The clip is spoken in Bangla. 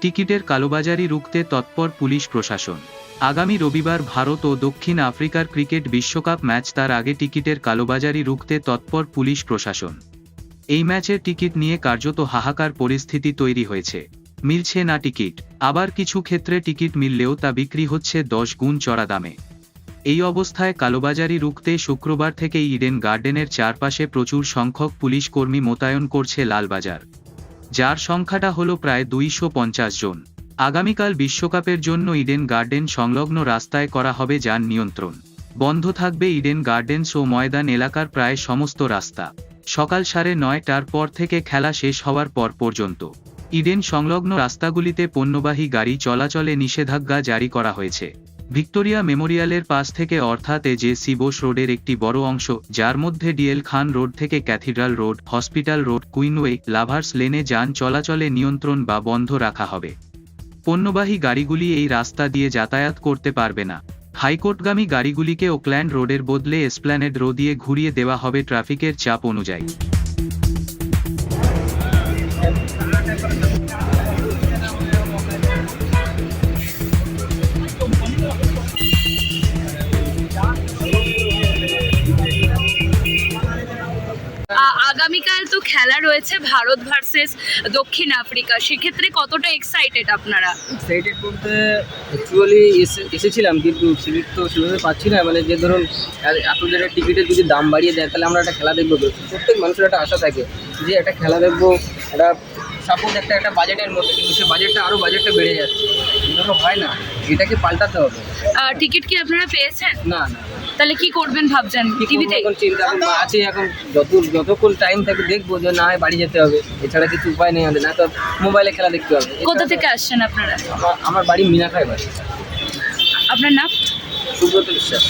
টিকিটের কালোবাজারি রুখতে তৎপর পুলিশ প্রশাসন। আগামী রবিবার ভারত ও দক্ষিণ আফ্রিকার ক্রিকেট বিশ্বকাপ ম্যাচ তার আগে টিকিটের কালোবাজারি রুখতে তৎপর পুলিশ প্রশাসন। এই ম্যাচের টিকিট নিয়ে কার্যত হাহাকার পরিস্থিতি তৈরি হয়েছে। মিলছে না টিকিট, আবার কিছু ক্ষেত্রে টিকিট মিললেও তা বিক্রি হচ্ছে দশ গুণ চড়া দামে। এই অবস্থায় কালোবাজারি রুখতে শুক্রবার থেকে ইডেন গার্ডেনের চারপাশে প্রচুর সংখ্যক পুলিশ কর্মী মোতায়েন করছে লালবাজার। যার সংখ্যাটা হল প্রায় দুইশো পঞ্চাশ জন। আগামীকাল বিশ্বকাপের জন্য ইডেন গার্ডেন সংলগ্ন রাস্তায় করা হবে যান নিয়ন্ত্রণ। বন্ধ থাকবে ইডেন গার্ডেন্স ও ময়দান এলাকার প্রায় সমস্ত রাস্তা। সকাল সাড়ে নয়টার পর থেকে খেলা শেষ হওয়ার পর পর্যন্ত। ইডেন সংলগ্ন রাস্তাগুলিতে পণ্যবাহী গাড়ি চলাচলে নিষেধাজ্ঞা জারি করা হয়েছে। ভিক্টোরিয়া মেমোরিয়ালের পাশ থেকে অর্থাৎ এ যে সিবোস রোডের একটি বড় অংশ, যার মধ্যে ডিএল খান রোড থেকে cathedral road, hospital road, queensway, lovers লেনে যান চলাচলে নিয়ন্ত্রণ বা বন্ধ রাখা হবে। পণ্যবাহী গাড়িগুলি এই রাস্তা দিয়ে যাতায়াত করতে পারবে না। হাইকোর্টগামী গাড়িগুলিকে ওকল্যান্ড রোডের বদলে এসপ্ল্যানেড রো দিয়ে ঘুরিয়ে দেওয়া হবে ট্রাফিকের চাপ অনুযায়ী। আগামীকাল তো খেলা রয়েছে ভারত ভার্সেস দক্ষিণ আফ্রিকা। সেক্ষেত্রে কতটা এক্সাইটেড আপনারা? এক্সাইটেড বলতে অ্যাকচুয়ালি এসেছিলাম কিন্তু সিট তো সেভাবে পাচ্ছি না। মানে যে ধরুন জায়গায় টিকিটের যদি দাম বাড়িয়ে দেয় তাহলে আমরা একটা খেলা দেখব। প্রত্যেক মানুষের একটা আশা থাকে যে একটা খেলা দেখব একটা সাপোজ একটা একটা বাজেটের মধ্যে কিন্তু সে বাজেটটা আরও বাজেটটা বেড়ে যাচ্ছে। হয় না এটাকে পাল্টাতে হবে। টিকিট কি আপনারা পেয়েছেন? না না। তাহলে কি করবেন ভাবছেন? টিভিতে এখন চিন্তা আছে এখন যত যতক্ষণ টাইম থাকে দেখব যে না হয় বাড়ি যেতে হবে। এছাড়া কিছু উপায় নেই আমাদের না তো মোবাইলে খেলা দেখতে হবে। কোথা থেকে আসছেন আপনারা? আমার আমার বাড়ি মিনাখায় বাড়ি। আপনার নাম? সুব্রত বিশ্বাস।